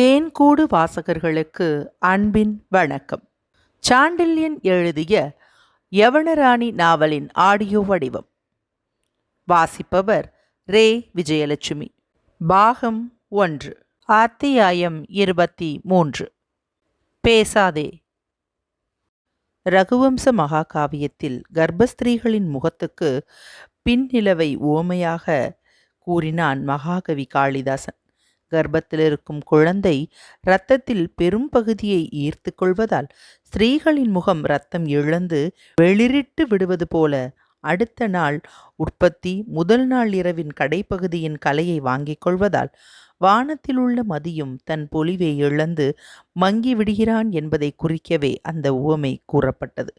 தேன்கூடு வாசகர்களுக்கு அன்பின் வணக்கம். சாண்டில்யன் எழுதிய யவனராணி நாவலின் ஆடியோ வடிவம். வாசிப்பவர் ரே. விஜயலட்சுமி. பாகம் ஒன்று. அத்தியாயம் இருபத்தி மூன்று. பேசாதே. ரகுவம்ச மகாகாவியத்தில் கர்ப்பஸ்திரீகளின் முகத்துக்கு பின்னிலவை உவமையாக கூறினான் மகாகவி காளிதாசன். கர்ப்பத்தில் இருக்கும் குழந்தை இரத்தத்தில் பெரும் பகுதியை ஈர்த்து கொள்வதால் ஸ்திரீகளின் முகம் இரத்தம் இழந்து வெளிரிட்டு விடுவது போல அடுத்த நாள் உற்பத்தி முதல் நாள் இரவின் கடைப்பகுதியின் கலையை வாங்கிக் கொள்வதால் வானத்தில் உள்ள மதியும் தன் பொலிவை இழந்து மங்கி விடுகிறான் என்பதை குறிக்கவே அந்த உவமை கூறப்பட்டது.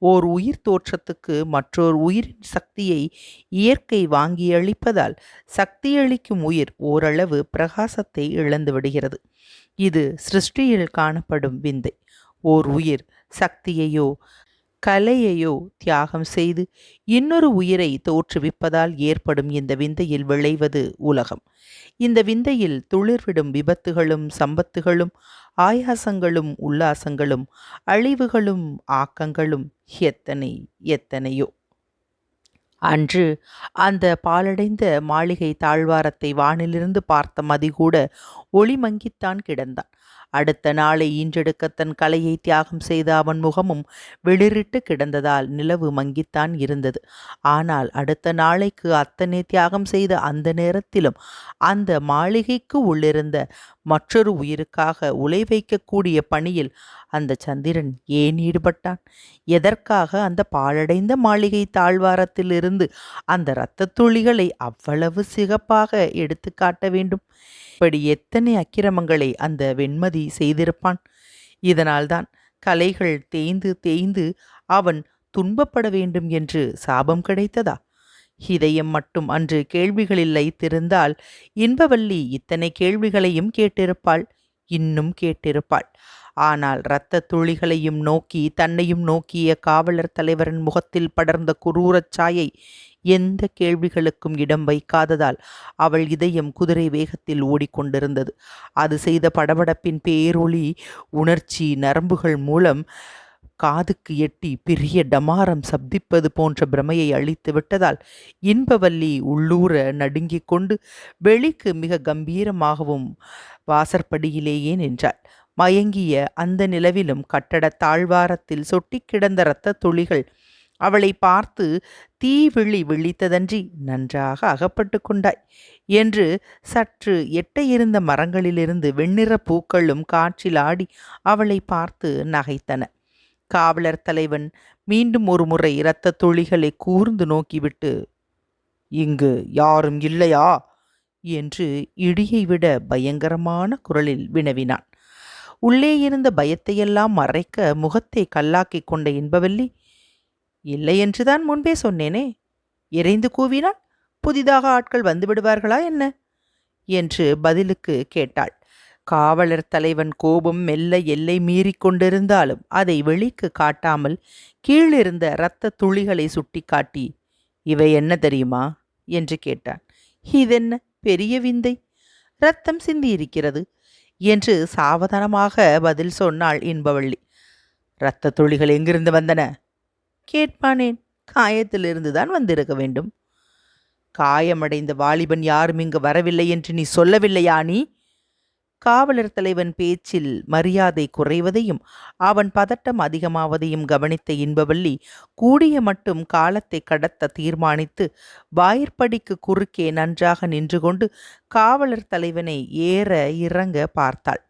ஓர் உயிர் தோற்றத்துக்கு மற்றொரு உயிரின் சக்தியை இயற்கை வாங்கியளிப்பதால் சக்தியளிக்கும் உயிர் ஓரளவு பிரகாசத்தை இழந்து விடுகிறது. இது சிருஷ்டியில் காணப்படும் விந்தை. ஓர் உயிர் சக்தியையோ கலையையோ தியாகம் செய்து இன்னொரு உயிரை தோற்றுவிப்பதால் ஏற்படும் இந்த விந்தையில் விளைவது உலகம். இந்த விந்தையில் துளிர்விடும் விபத்துகளும் சம்பத்துகளும் ஆயாசங்களும் உல்லாசங்களும் அழிவுகளும் ஆக்கங்களும் எத்தனை எத்தனையோ. அன்று அந்த பாலடைந்த மாளிகை தாழ்வாரத்தை வானிலிருந்து பார்த்த மதிகூட ஒளி மங்கித்தான் கிடந்தான். அடுத்த நாளை ஈன்றெடுக்க தன் கலையை தியாகம் செய்த அவன் முகமும் வெளிரிட்டு கிடந்ததால் நிலவு மங்கித்தான் இருந்தது. ஆனால் அடுத்த நாளைக்கு அத்தனை தியாகம் செய்த அந்த நேரத்திலும் அந்த மாளிகைக்கு உள்ளிருந்த மற்றொரு உயிருக்காக உலை வைக்கக்கூடிய பணியில் அந்த சந்திரன் ஏன் ஈடுபட்டான்? எதற்காக அந்த பாழடைந்த மாளிகை தாழ்வாரத்திலிருந்து அந்த இரத்த துளிகளை அவ்வளவு சிகப்பாக எடுத்து காட்ட வேண்டும்? இப்படி எத்தனை அக்கிரமங்களை அந்த வெண்மதி செய்திருப்பான்? இதனால்தான் கலைகள் தேய்ந்து தேய்ந்து அவன் துன்பப்பட வேண்டும் என்று சாபம் கிடைத்ததா? இதயம் மட்டும் அன்று கேள்விகளில் லைத்திருந்தால் இன்பவல்லி இத்தனை கேள்விகளையும் கேட்டிருப்பாள் இன்னும் கேட்டிருப்பாள். ஆனால் இரத்த துளிகளையும் நோக்கி தன்னையும் நோக்கிய காவலர் தலைவரின் முகத்தில் படர்ந்த குரூரச் சாயை எந்த கேள்விகளுக்கும் இடம் வைக்காததால் அவள் இதயம் குதிரை வேகத்தில் ஓடிக்கொண்டிருந்தது. அது செய்த படபடப்பின் பேரொளி உணர்ச்சி நரம்புகள் மூலம் காதுக்கு எட்டி பெரிய டமாரம் சப்திப்பது போன்ற பிரமையை அழித்து விட்டதால் இன்பவல்லி உள்ளூர நடுங்கிக் கொண்டு வெளிக்கு மிக கம்பீரமாகவும் வாசற்படியிலேயே நின்றாள். மயங்கிய அந்த நிலவிலும் கட்டட தாழ்வாரத்தில் சொட்டி கிடந்த இரத்த துளிகள் அவளை பார்த்து தீ விழி விழித்ததன்றி நன்றாக அகப்பட்டு கொண்டாய் என்று சற்று எட்ட இருந்த மரங்களிலிருந்து வெண்ணிற பூக்களும் காற்றில் ஆடி அவளை பார்த்து நகைத்தன. காவலர் தலைவன் மீண்டும் ஒரு முறை இரத்த துளிகளை கூர்ந்து நோக்கிவிட்டு இங்கு யாரும் இல்லையா? என்று இடியை விட பயங்கரமான குரலில் வினவினான். உள்ளே இருந்த பயத்தையெல்லாம் மறைக்க முகத்தை கல்லாக்கிக் கொண்ட இன்பவல்லி இல்லை என்றுதான் முன்பே சொன்னேனே. இறைந்து கூவினால் புதிதாக ஆட்கள் வந்து விடுவார்களா என்ன? என்று பதிலுக்கு கேட்டாள். காவலர் தலைவன் கோபம் மெல்ல எல்லை மீறி கொண்டிருந்தாலும் அதை வெளிக்கு காட்டாமல் கீழிருந்த இரத்த துளிகளை சுட்டிக்காட்டி இவை என்ன தெரியுமா? என்று கேட்டான். இதென்ன? பெரிய விந்தை. ரத்தம் சிந்தியிருக்கிறது என்று சாவதானமாக பதில் சொன்னாள் இன்பவள்ளி. இரத்த துளிகள் எங்கிருந்து வந்தன? கேட்பானேன். காயத்திலிருந்து தான் வந்திருக்க வேண்டும். காயமடைந்த வாலிபன் யாரும் இங்கு வரவில்லை என்று நீ சொல்லவில்லையா நீ காவலர் தலைவன் பேச்சில் மரியாதை குறைவதையும் அவன் பதட்டம் அதிகமாவதையும் கவனித்த இன்பவல்லி கூடிய மட்டும் காலத்தை கடத்த தீர்மானித்து வாயிற்படிக்கு குறுக்கே நன்றாக நின்று கொண்டு காவலர் தலைவனை ஏற இறங்க பார்த்தாள்.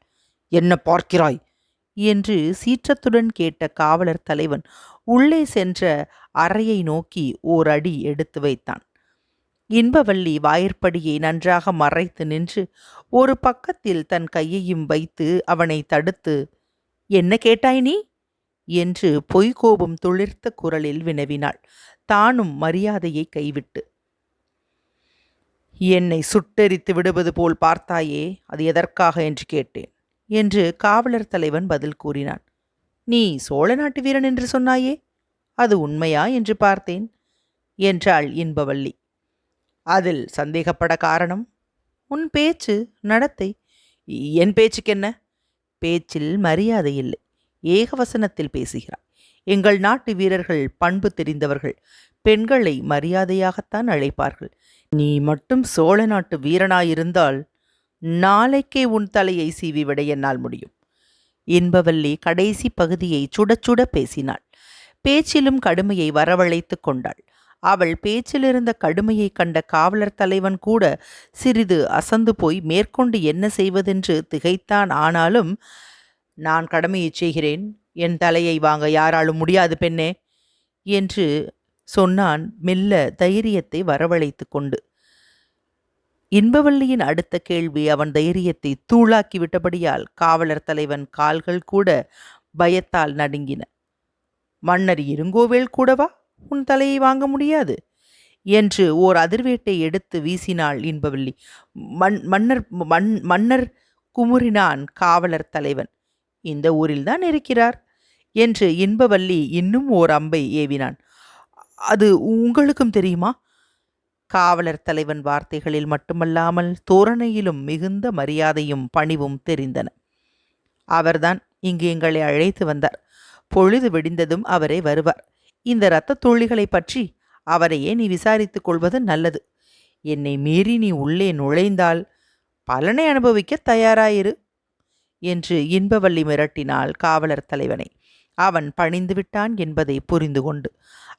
என்ன பார்க்கிறாய்? என்று சீற்றத்துடன் கேட்ட காவலர் தலைவன் உள்ளே சென்ற அறையை நோக்கி ஓர் அடி எடுத்து வைத்தான். இன்பவல்லி வாயிற்படியை நன்றாக மறைத்து நின்று ஒரு பக்கத்தில் தன் கையையும் வைத்து அவனை தடுத்து என்ன கேட்டாய் நீ? என்று பொய்கோபம் துளிர்த்த குரலில் வினவினாள். தானும் மரியாதையை கைவிட்டு என்னை சுட்டெரித்து விடுவது போல் பார்த்தாயே அது எதற்காக? என்று கேட்டேன் என்று காவலர் தலைவன் பதில் கூறினான். நீ சோழ நாட்டு வீரன் என்று சொன்னாயே? அது உண்மையா என்று பார்த்தேன் என்றாள் இன்பவள்ளி. அதில் சந்தேகப்பட காரணம் உன் பேச்சு நடத்தை. என் பேச்சுக்கென்ன? பேச்சில் மரியாதை இல்லை. ஏகவசனத்தில் பேசுகிறாய். எங்கள் நாட்டு வீரர்கள் பண்பு தெரிந்தவர்கள். பெண்களை மரியாதையாகத்தான் அழைப்பார்கள். நீ மட்டும் சோழ நாட்டு வீரனாயிருந்தால் நாளைக்கே உன் தலையை சீவிவிட என்னால் முடியும். என்பவல்லி கடைசி பகுதியை சுட சுட பேசினாள். பேச்சிலும் கடுமையை வரவழைத்து கொண்டாள். அவள் பேச்சிலிருந்த கடுமையை கண்ட காவலர் தலைவன் கூட சிறிது அசந்து போய் மேற்கொண்டு என்ன செய்வதென்று திகைத்தான். ஆனாலும் நான் கடமையை செய்கிறேன். என் தலையை வாங்க யாராலும் முடியாது பெண்ணே என்று சொன்னான். மெல்ல தைரியத்தை வரவழைத்து கொண்டு. இன்பவள்ளியின் அடுத்த கேள்வி அவன் தைரியத்தை தூளாக்கி விட்டபடியால் காவலர் தலைவன் கால்கள் கூட பயத்தால் நடுங்கின. மன்னர் இருங்கோவேல் கூடவா? உன் தலையை வாங்க முடியாது என்று ஓர் அதிர்வேட்டை எடுத்து வீசினாள் இன்பவல்லி. மண் மன்னர் மண் மன்னர் குமுறினான் காவலர் தலைவன். இந்த ஊரில்தான் இருக்கிறார் என்று இன்பவல்லி இன்னும் ஓர் அம்பை ஏவினான். அது உங்களுக்கும் தெரியுமா? காவலர் தலைவன் வார்த்தைகளில் மட்டுமல்லாமல் தோரணையிலும் மிகுந்த மரியாதையும் பணிவும் தெரிந்தன. அவர்தான் இங்கு எங்களை அழைத்து வந்தார். பொழுது விடிந்ததும் அவரே வருவார். இந்த இரத்த துள்ளிகளை பற்றி அவரையே நீ விசாரித்துக் கொள்வது நல்லது. என்னை மீறி நீ உள்ளே நுழைந்தால் பலனை அனுபவிக்க தயாராயிரு என்று இன்பவள்ளி மிரட்டினாள் காவலர் தலைவனை. அவன் பணிந்து விட்டான் என்பதை புரிந்து கொண்டு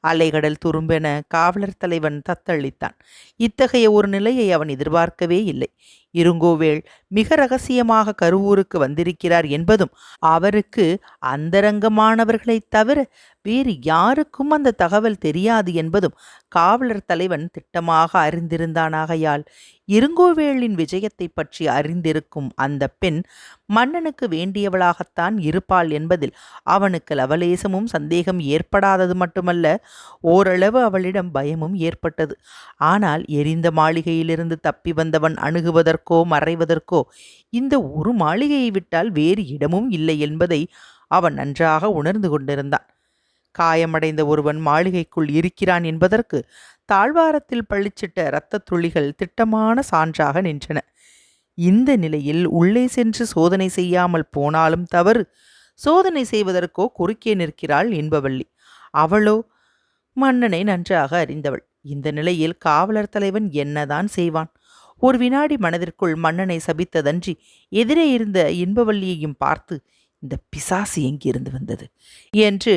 அலைகடல் துரும்பென காவலர் தலைவன் தத்தளித்தான். இத்தகைய ஒரு நிலையை அவன் எதிர்பார்க்கவே இல்லை. இருங்கோவேள் மிக ரகசியமாக கருவூருக்கு வந்திருக்கிறார் என்பதும் அவருக்கு அந்தரங்கமானவர்களைத் தவிர வேறு யாருக்கும் அந்த தகவல் தெரியாது என்பதும் காவலர் தலைவன் திட்டமாக அறிந்திருந்தானாகையால் இருங்கோவேளின் விஜயத்தை பற்றி அறிந்திருக்கும் அந்த பெண் மன்னனுக்கு வேண்டியவளாகத்தான் இருப்பாள் என்பதில் அவனுக்கு லவலேசமும் சந்தேகம் ஏற்படாதது மட்டுமல்ல ஓரளவு அவளிடம் பயமும் ஏற்பட்டது. ஆனால் எரிந்த மாளிகையிலிருந்து தப்பி வந்தவன் அணுகுவதற்கு மறைவதற்கோ இந்த ஒரு மாளிகையை விட்டால் வேறு இடமும் இல்லை என்பதை அவன் நன்றாக உணர்ந்து கொண்டிருந்தான். காயமடைந்த ஒருவன் மாளிகைக்குள் இருக்கிறான் என்பதற்கு தாழ்வாரத்தில் பழிச்சிட்ட இரத்தத் துளிகள் திட்டமான சான்றாக நின்றன. இந்த நிலையில் உள்ளே சென்று சோதனை செய்யாமல் போனாலும் தவறு. சோதனை செய்வதற்கோ குறுக்கே நிற்கிறாள் என்பவள்ளி அவளோ? மன்னனை நன்றாக அறிந்தவள். இந்த நிலையில் காவலர் தலைவன் என்னதான் செய்வான்? ஒரு வினாடி மனதிற்குள் மன்னனை சபித்ததன்றி எதிரே இருந்த இன்பவல்லியையும் பார்த்து இந்த பிசாசு எங்கிருந்து வந்தது? என்று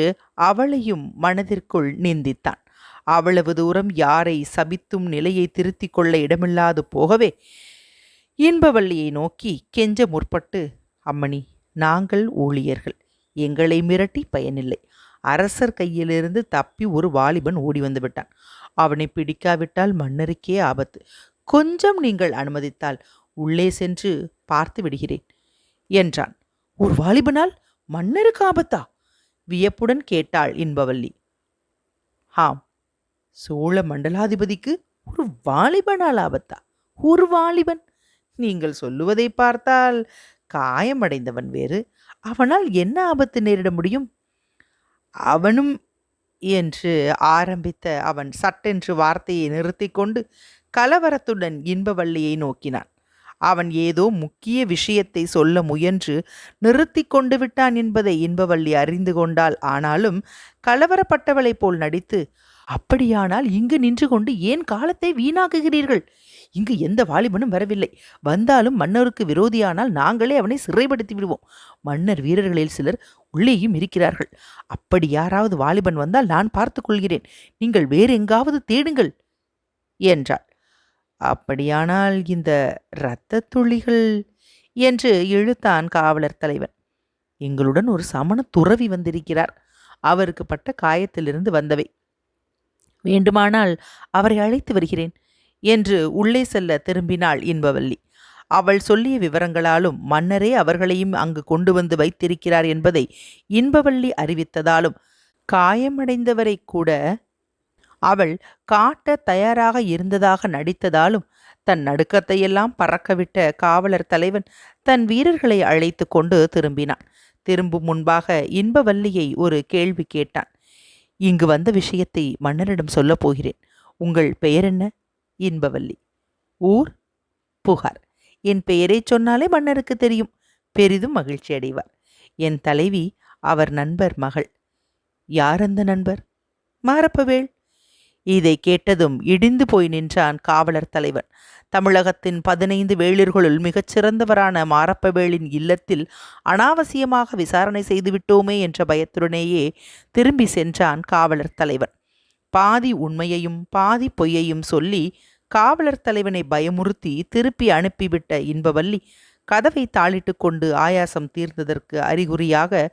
அவளையும் மனதிற்குள் நிந்தித்தான். அவ்வளவு தூரம் யாரை சபித்தும் நிலையை திருத்திக் கொள்ள இடமில்லாது போகவே இன்பவல்லியை நோக்கி கெஞ்ச முற்பட்டு அம்மணி நாங்கள் ஊழியர்கள். எங்களை மிரட்டி பயனில்லை. அரசர் கையிலிருந்து தப்பி ஒரு வாலிபன் ஓடி வந்து விட்டான். அவனை பிடிக்காவிட்டால் மன்னருக்கே ஆபத்து. கொஞ்சம் நீங்கள் அனுமதித்தால் உள்ளே சென்று பார்த்து விடுகிறேன் என்றான். ஒரு வாலிபனால் மன்னருக்கு ஆபத்தா? வியப்புடன் கேட்டாள் இன்பவல்லி. ஆம் சோழ மண்டலாதிபதிக்கு ஒரு வாலிபனால் ஆபத்தா? ஒரு வாலிபன்? நீங்கள் சொல்லுவதை பார்த்தால் காயமடைந்தவன் வேறு. அவனால் என்ன ஆபத்து நேரிட முடியும்? அவனும் என்று ஆரம்பித்த அவன் சட்டென்று வார்த்தையை நிறுத்தி கொண்டு கலவரத்துடன் இன்பவள்ளியை நோக்கினான். அவன் ஏதோ முக்கிய விஷயத்தை சொல்ல முயன்று நிறுத்தி கொண்டு விட்டான் என்பதை இன்பவள்ளி அறிந்து கொண்டாள். ஆனாலும் கலவரப்பட்டவளைப் போல் நடித்து அப்படியானால் இங்கு நின்று கொண்டு ஏன் காலத்தை வீணாக்குகிறீர்கள்? இங்கு எந்த வாலிபனும் வரவில்லை. வந்தாலும் மன்னருக்கு விரோதியானால் நாங்களே அவனை சிறைப்படுத்தி விடுவோம். மன்னர் வீரர்களில் சிலர் உள்ளேயும் இருக்கிறார்கள். அப்படி யாராவது வாலிபன் வந்தால் நான் பார்த்து கொள்கிறேன். நீங்கள் வேறு எங்காவது தேடுங்கள் என்றாள். அப்படியானால் இந்த இரத்த துளிகள் என்று இழுத்தான் காவலர் தலைவன். எங்களுடன் ஒரு சமண துறவி வந்திருக்கிறார். அவருக்கு பட்ட காயத்திலிருந்து வந்தவை. வேண்டுமானால் அவரை அழைத்து வருகிறேன் என்று உள்ளே செல்ல திரும்பினாள் இன்பவல்லி. அவள் சொல்லிய விவரங்களாலும் மன்னரே அவர்களையும் அங்கு கொண்டு வந்து வைத்திருக்கிறார் என்பதை இன்பவள்ளி அறிவித்ததாலும் காயமடைந்தவரை கூட அவள் காட்ட தயாராக இருந்ததாக நடித்ததாலும் தன் நடுக்கத்தையெல்லாம் பறக்கவிட்ட காவலர் தலைவன் தன் வீரர்களை அழைத்து கொண்டு திரும்பினான். திரும்பும் முன்பாக இன்பவல்லியை ஒரு கேள்வி கேட்டான். இங்கு வந்த விஷயத்தை மன்னரிடம் சொல்லப் போகிறேன். உங்கள் பெயர் என்ன இன்பவல்லி. ஊர்? புகார். என் பெயரைச் சொன்னாலே மன்னருக்கு தெரியும். பெரிதும் மகிழ்ச்சி அடைவார். என் தலைவி அவர் நண்பர் மகள். யார் அந்த நண்பர்? மாரப்பவேள் இதை கேட்டதும் இடிந்து போய் நின்றான் காவலர் தலைவன். தமிழகத்தின் பதினைந்து வேளிர்களுள் மிகச்சிறந்தவரான மாரப்பவேளின் இல்லத்தில் அனாவசியமாக விசாரணை செய்துவிட்டோமே என்ற பயத்துடனேயே திரும்பி சென்றான் காவலர் தலைவன். பாதி உண்மையையும் பாதி பொய்யையும் சொல்லி காவலர் தலைவனை பயமுறுத்தி திருப்பி அனுப்பிவிட்ட இன்பவல்லி கதவை தாளிட்டு கொண்டு ஆயாசம் தீர்ந்ததற்கு அறிகுறியாக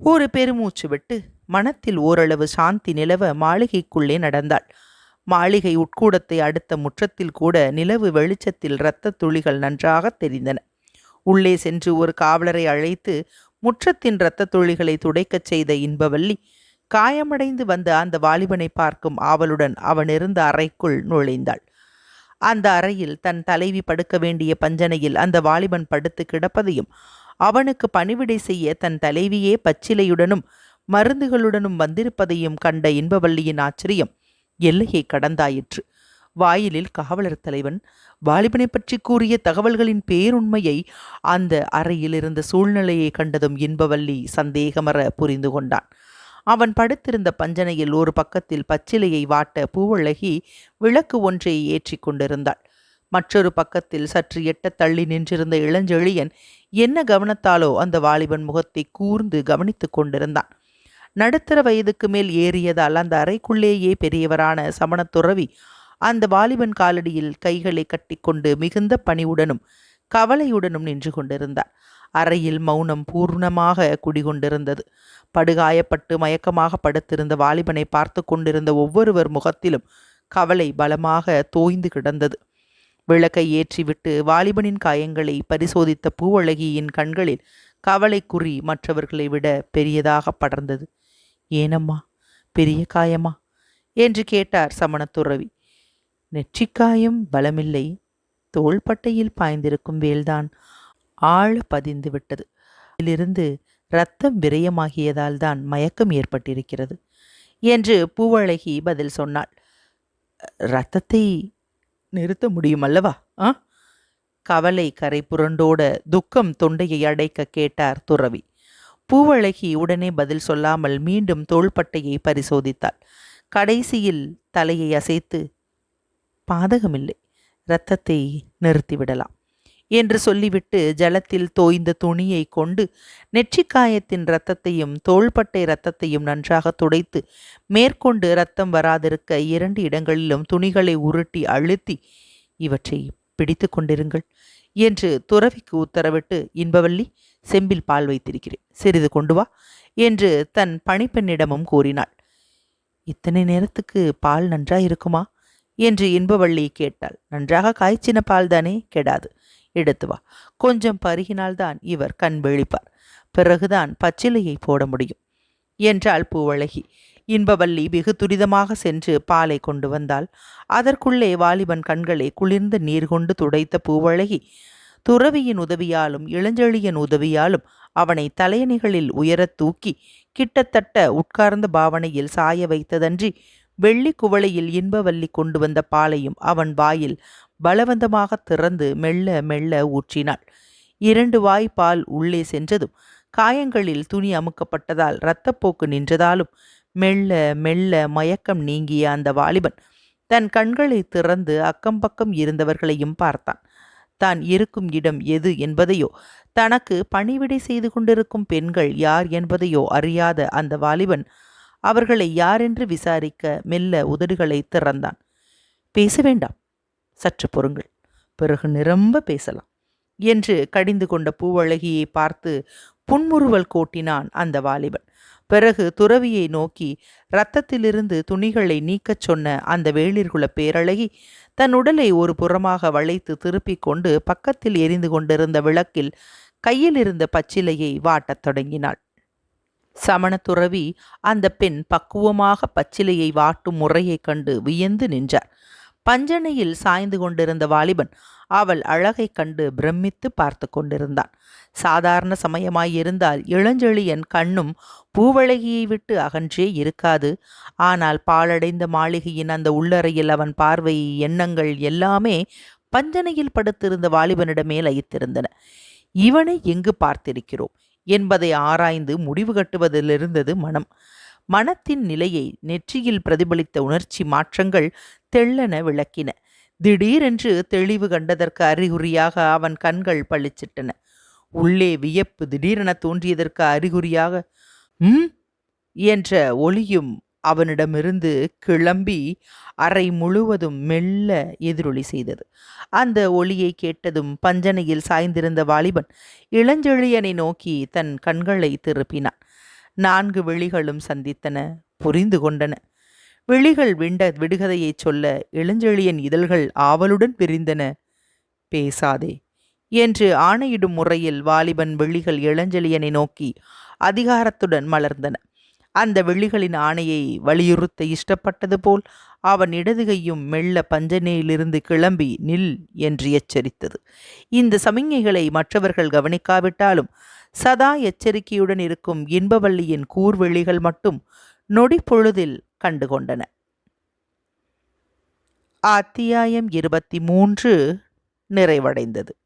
ஒரு பெருமூச்சு விட்டு மனத்தில் ஓரளவு சாந்தி நிலவ மாளிகைக்குள்ளே நடந்தாள். மாளிகை உட்கூடத்தை அடுத்த முற்றத்தில் கூட நிலவு வெளிச்சத்தில் இரத்த துளிகள் நன்றாக தெரிந்தன. உள்ளே சென்று ஒரு காவலரை அழைத்து முற்றத்தின் இரத்த துளிகளை துடைக்கச் செய்த இன்பவல்லி காயமடைந்து வந்த அந்த வாலிபனை பார்க்கும் ஆவலுடன் அவன் இருந்த அறைக்குள் நுழைந்தாள். அந்த அறையில் தன் தலைவி படுக்க வேண்டிய பஞ்சனையில் அந்த வாலிபன் படுத்து கிடப்பதையும் அவனுக்கு பணிவிடை செய்ய தன் தலைவியே பச்சிலையுடனும் மருந்துகளுடனும் வந்திருப்பதையும் கண்ட இன்பவல்லியின் ஆச்சரியம் எல்லையை கடந்தாயிற்று. வாயிலில் காவலர் தலைவன் வாலிபனை பற்றி கூறிய தகவல்களின் பேருண்மையை அந்த அறையில் இருந்த சூழ்நிலையை கண்டதும் இன்பவல்லி சந்தேகமற புரிந்து கொண்டான். அவன் படுத்திருந்த பஞ்சனையில் ஒரு பக்கத்தில் பச்சிலையை வாட்ட பூவழகி விளக்கு ஒன்றை ஏற்றி கொண்டிருந்தாள். மற்றொரு பக்கத்தில் சற்று எட்ட தள்ளி நின்றிருந்த இளஞ்செழியன் என்ன கவனத்தாலோ அந்த வாலிபன் முகத்தை கூர்ந்து கவனித்துக் கொண்டிருந்தான். நடுத்தர வயதுக்கு மேல் ஏறியதால் அந்த அறைக்குள்ளேயே பெரியவரான சமணத்துறவி அந்த வாலிபன் காலடியில் கைகளை கட்டிக்கொண்டு மிகுந்த பணிவுடனும் கவலையுடனும் நின்று கொண்டிருந்தார். அறையில் மௌனம் பூர்ணமாக குடிகொண்டிருந்தது. படுகாயப்பட்டு மயக்கமாக படுத்திருந்த வாலிபனை பார்த்து கொண்டிருந்த ஒவ்வொருவர் முகத்திலும் கவலை பலமாக தோய்ந்து கிடந்தது. விளக்கை ஏற்றிவிட்டு வாலிபனின் காயங்களை பரிசோதித்த பூவழகியின் கண்களில் கவலை குறி மற்றவர்களை விட பெரியதாக படர்ந்தது. ஏனம்மா? பெரிய காயமா? என்று கேட்டார் சமணத்துறவி. நெற்றிக்காயம் பலமில்லை. தோள்பட்டையில் பாய்ந்திருக்கும் வேல்தான் ஆழ பதிந்து விட்டது. இதிலிருந்து இரத்தம் விரயமாகியதால் தான் மயக்கம் ஏற்பட்டிருக்கிறது என்று பூவழகி பதில் சொன்னாள். இரத்தத்தை நிறுத்த முடியும் அல்லவா ஆ? கவலை கரை புரண்டோட துக்கம் தொண்டையை அடைக்க கேட்டார் துறவி. பூவழகி உடனே பதில் சொல்லாமல் மீண்டும் தோள்பட்டையை பரிசோதித்தாள். கடைசியில் தலையை அசைத்து பாதகமில்லை இரத்தத்தை நிறுத்திவிடலாம் என்று சொல்லிவிட்டு ஜலத்தில் தோய்ந்த துணியை கொண்டு நெற்றிக்காயத்தின் இரத்தத்தையும் தோள்பட்டை இரத்தத்தையும் நன்றாக துடைத்து மேற்கொண்டு இரத்தம் வராதிருக்க இரண்டு இடங்களிலும் துணிகளை உருட்டி அழுத்தி இவற்றை பிடித்து கொண்டிருங்கள் என்று துறவிக்கு உத்தரவிட்டு இன்பவல்லி செம்பில் பால் வைத்திருக்கிறேன். சிறிது கொண்டு வா என்று தன் பணிப்பெண்ணிடமும் கூறினாள். இத்தனை நேரத்துக்கு பால் நன்றாக இருக்குமா? என்று இன்பவள்ளி கேட்டாள். நன்றாக காய்ச்சின பால் தானே? கெடாது. எடுத்து வா. கொஞ்சம் பருகினால்தான் இவர் கண் விழிப்பார். பிறகுதான் பச்சிலையை போட முடியும் என்றாள் பூவழகி. இன்பவல்லி வெகு துரிதமாக சென்று பாலை கொண்டு வந்தாள். அதற்குள்ளே வாலிபன் கண்களை குளிர்ந்த நீர் கொண்டு துடைத்த பூவழகி துறவியின் உதவியாலும் இளஞ்செழியன் உதவியாலும் அவனை தலையணிகளில் உயரத் தூக்கி கிட்டத்தட்ட உட்கார்ந்த பாவனையில் சாய வைத்ததன்றி வெள்ளி குவளையில் இன்பவல்லி கொண்டு வந்த பாலையும் அவன் வாயில் பலவந்தமாக திறந்து மெல்ல மெல்ல ஊற்றினாள். இரண்டு வாய் பால் உள்ளே சென்றதும் காயங்களில் துணி அமுக்கப்பட்டதால் இரத்தப்போக்கு நின்றதாலும் மெல்ல மெல்ல மயக்கம் நீங்கிய அந்த வாலிபன் தன் கண்களை திறந்து அக்கம் பக்கம் இருந்தவர்களையும் பார்த்தான். தான் இருக்கும் இடம் எது என்பதையோ. தனக்கு பணிவிடை செய்து கொண்டிருக்கும் பெண்கள் யார் என்பதையோ அறியாத அந்த வாலிபன் அவர்களை யாரென்று விசாரிக்க மெல்ல உதடுகளை திறந்தான். பேச வேண்டாம். சற்று பொறுங்கள். பிறகு நிரம்ப பேசலாம் என்று கடிந்து கொண்ட பூவழகியை பார்த்து புன்முறுவல் கோட்டினான் அந்த வாலிபன். பிறகு துறவியை நோக்கி இரத்தத்திலிருந்து துணிகளை நீக்கச் சொன்ன அந்த வேளிர்குல பேரழகி தன் உடலை ஒரு புறமாக வளைத்து திருப்பிக் கொண்டு பக்கத்தில் எரிந்து கொண்டிருந்த விளக்கில் கையில் இருந்த பச்சிலையை வாட்டத் தொடங்கினாள். சமணத்துறவி அந்த பெண் பக்குவமாக பச்சிலையை வாட்டும் முறையைக் கண்டு வியந்து நின்றார். பஞ்சனையில் சாய்ந்து கொண்டிருந்த வாலிபன் அவள் அழகை கண்டு பிரமித்து பார்த்து கொண்டிருந்தான். சாதாரண சமயமாயிருந்தால் இளஞ்செழியன் கண்ணும் பூவழகியை விட்டு அகன்றே இருக்காது. ஆனால் பாலடைந்த மாளிகையின் அந்த உள்ளறையில் அவன் பார்வை எண்ணங்கள் எல்லாமே பஞ்சனையில் படுத்திருந்த வாலிபனிடமே லயித்திருந்தன இவனை எங்கு பார்த்திருக்கிறோம்? என்பதை ஆராய்ந்து முடிவு கட்டுவதிலிருந்தது மனம். மனத்தின் நிலையை நெற்றியில் பிரதிபலித்த உணர்ச்சி மாற்றங்கள் தெள்ளென விளக்கின. திடீரென்று தெளிவு கண்டதற்கு அறிகுறியாக அவன் கண்கள் பளிச்சிட்டன. உள்ளே வியப்பு திடீரென தோன்றியதற்கு அறிகுறியாக ம்? என்ற ஒளியும் அவனிடமிருந்து கிளம்பி அறை முழுவதும் மெல்ல எதிரொலி செய்தது. அந்த ஒளியை கேட்டதும் பஞ்சனையில் சாய்ந்திருந்த வாலிபன் இளஞ்செழியனை நோக்கி தன் கண்களை திருப்பினான். நான்கு விழிகளும் சந்தித்தன புரிந்து கொண்டன. விழிகள் விண்ட விடுகதையைச் சொல்ல இளஞ்செழியன் இதழ்கள் ஆவலுடன் விரிந்தன பேசாதே என்று ஆணையிடும் முறையில் வாலிபன் விழிகள் இளஞ்செழியனை நோக்கி அதிகாரத்துடன் மலர்ந்தன. அந்த விழிகளின் ஆணையை வலியுறுத்த இஷ்டப்பட்டது போல் அவன் இடதுகையும் மெல்ல பஞ்சனையிலிருந்து கிளம்பி நில் என்று எச்சரித்தது. இந்த சமிஞ்ஞைகளை மற்றவர்கள் கவனிக்காவிட்டாலும் சதா எச்சரிக்கையுடன் இருக்கும் இன்பவல்லியின் கூர்வெளிகள் மட்டும் நொடி பொழுதில் கண்டுகொண்டன. அத்தியாயம் இருபத்தி மூன்று நிறைவடைந்தது.